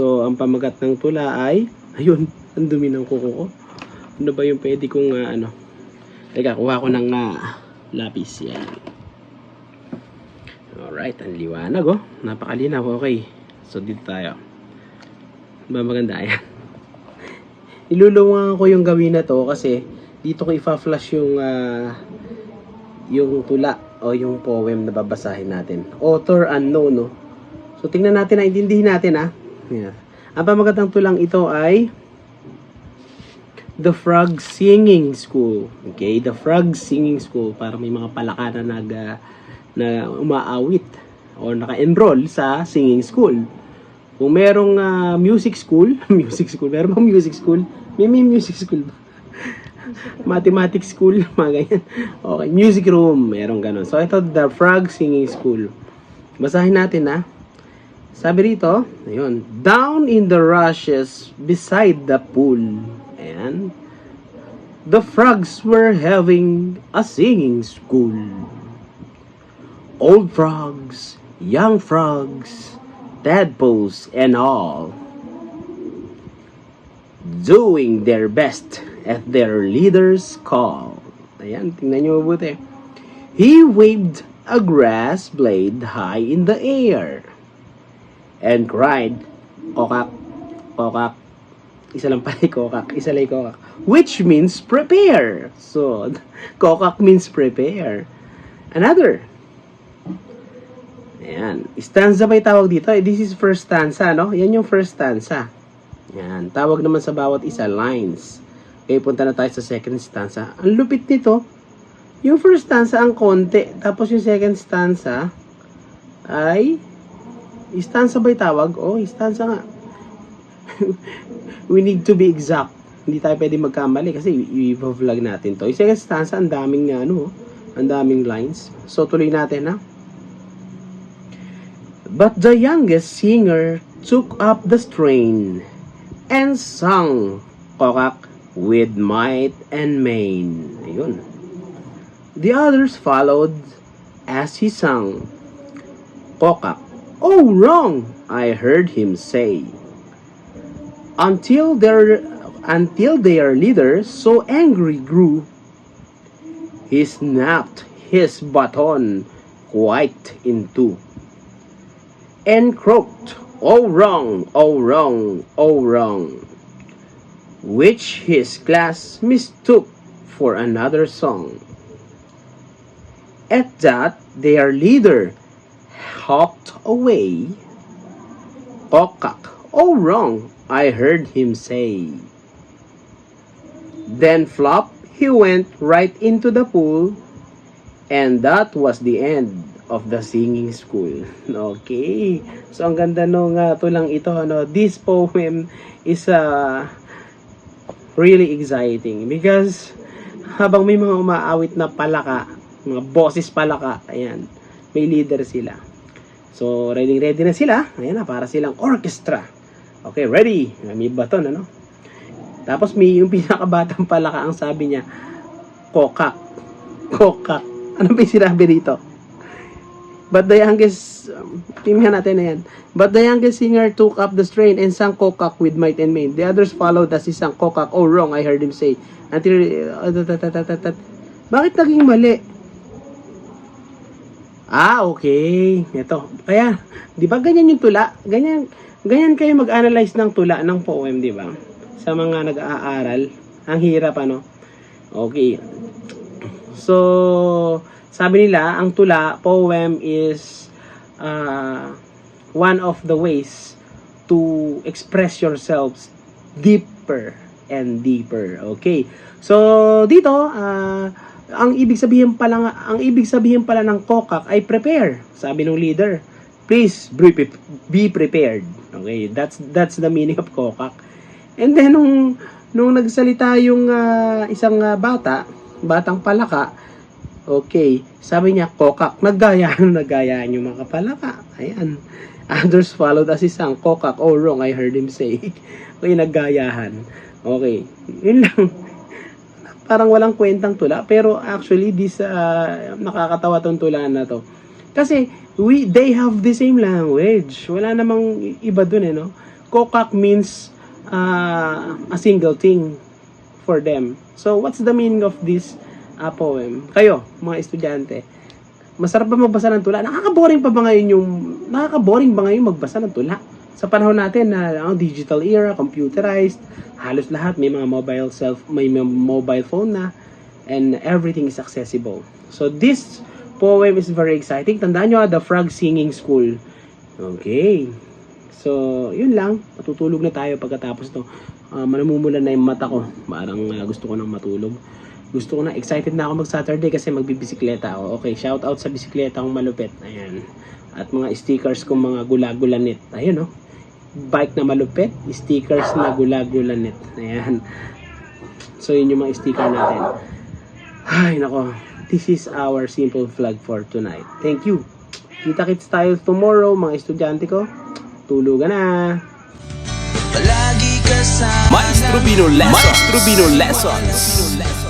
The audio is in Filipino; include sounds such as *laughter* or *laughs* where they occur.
So, ang pamagat ng tula ay, *laughs* ayun, ang dumi ng kuko ko. Ano ba yung pwede kong, ah, ano? Teka, kuha ko ng ah, lapis. Yan. Alright, ang liwanag oh. Napakalinaw, okay. So, dito tayo. Ba maganda yan. *laughs* Ilulungan ko yung gawin na to kasi dito ko ifa-flash yung ah, yung tula o yung poem na babasahin natin. Author unknown, no? So, tingnan natin, naintindihin natin, ha? Yeah. Ang pamagatang tulang ito ay The Frog Singing School. Okay, The Frog Singing School para may mga palaka na nag ah, na umaawit o naka-enroll sa singing school. Kung merong ah, music school, *laughs* music school, meron bang music school? May, may music school ba? *laughs* Mathematics school, *laughs* mga ganyan. Okay, music room, merong ganun. So, ito, The Frog Singing School. Basahin natin, ha? Sabi rito, ayun, down in the rushes beside the pool. Ayan. The frogs were having a singing school. Old frogs, young frogs, tadpoles and all. Doing their best at their leader's call. Ayan, tingnan nyo mabuti. He waved a grass blade high in the air and cried, kokak, kokak. Isa lang pala kokak, isa lang kokak. Which means prepare. So, *laughs* kokak means prepare. Another. Ayan. Stanza ba tawag dito? Eh, This is first stanza, no? Yan yung first stanza. Ayan. Tawag naman sa bawat isa, lines. Okay, punta na tayo sa second stanza. Ang lupit nito, yung first stanza ang konti. Tapos yung second stanza ay Istansa ba yung tawag? Oh, istansa nga. *laughs* We need to be exact. Hindi tayo pwede magkamali kasi i-vlog natin to. Second stanza, ang daming ano, ang daming lines. So, tuloy natin ha. But the youngest singer took up the strain and sung kokak with might and main. Ayun. The others followed as he sang. Kokak. Oh, wrong, I heard him say. Until their until their leader so angry grew, he snapped his baton quite in two and croaked, Oh wrong, oh wrong, oh wrong, which his class mistook for another song. At that, their leader hopped away. Kokak, oh wrong, I heard him say. Then flop, he went right into the pool, and that was the end of the singing school. *laughs* Okay. So ang ganda nung uh, tulang ito ano, this poem is uh, really exciting because habang may mga umaawit na palaka, mga boses palaka, ayan, may leader sila. So, ready ready na sila. Ayan na, para silang orchestra. Okay, ready. May baton, ano? Tapos may yung *laughs* pinakabatang palaka ang sabi niya, kokak. Kokak. Ano ba yung sinabi rito? But the youngest, um, natin na yan. But the youngest singer took up the strain and sang kokak with might and main. The others followed as he sang kokak. Oh, wrong, I heard him say. Until, uh, bakit naging mali? Ah, okay. Ito. Kaya, di ba ganyan yung tula? Ganyan, ganyan kayo mag-analyze ng tula ng poem, di ba? Sa mga nag-aaral. Ang hirap, ano? Okay. So, sabi nila, ang tula, poem is uh, one of the ways to express yourselves deeper and deeper. Okay. So, dito, ah, ang ibig sabihin pala nga- ang ibig sabihin pala ng kokak ay prepare, sabi ng leader. Please be, pre- be prepared. Okay, that's that's the meaning of kokak. And then nung nung nagsalita yung ah, isang ah, bata, batang palaka, okay, sabi niya kokak, naggayahan, naggayahan yung mga palaka. Ayan. Others followed as isang kokak. Oh, wrong, I heard him say. *laughs* okay, naggayahan. Okay, yun lang parang walang kwentang tula pero actually this uh, nakakatawa tong tula na to kasi we they have the same language wala namang iba dun eh no kokak means uh, a single thing for them. So, what's the meaning of this uh, poem? Kayo, mga estudyante, masarap ba magbasa ng tula? Nakaka-boring pa ba ngayon yung, nakaka-boring ba ngayon magbasa ng tula? Sa panahon natin na ang digital era, computerized, halos lahat may mga mobile self, may mobile phone na, and everything is accessible. So, this poem is very exciting. Tandaan nyo, ah, The Frog Singing School. Okay. So, yun lang. Matutulog na tayo pagkatapos to. Uh, manamumulan na yung mata ko. Parang ah, gusto ko nang matulog. Gusto ko na, excited na ako mag-Saturday kasi magbibisikleta ako. Okay, shout out sa bisikleta kong malupit. Ayan. At mga stickers kong mga gulagulanit. Ayun, no? Bike na malupit, stickers na gulagulanit. Ayan. So, yun yung mga sticker natin. Ay, nako. This is our simple vlog for tonight. Thank you. Kita-kits tayo tomorrow, mga estudyante ko. Tulugan na. Palagi kasama Maestro Bino Lessons. Maestro Bino Lessons.